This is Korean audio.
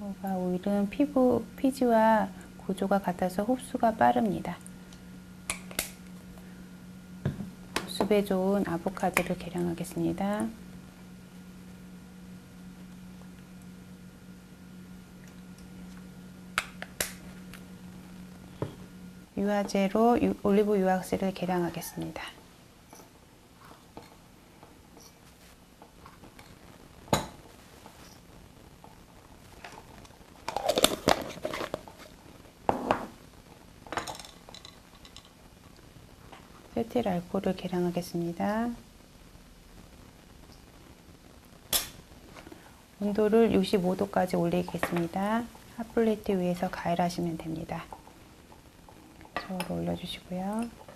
오일은 피부 피지와 구조가 같아서 흡수가 빠릅니다. 숲에 좋은 아보카도를 계량하겠습니다. 유화제로 유- 올리브 유황스를 계량하겠습니다. 세틸 알코올을 계량하겠습니다. 온도를 65도까지 올리겠습니다. 핫플레이트 위에서 가열하시면 됩니다. 저으로 올려주시고요.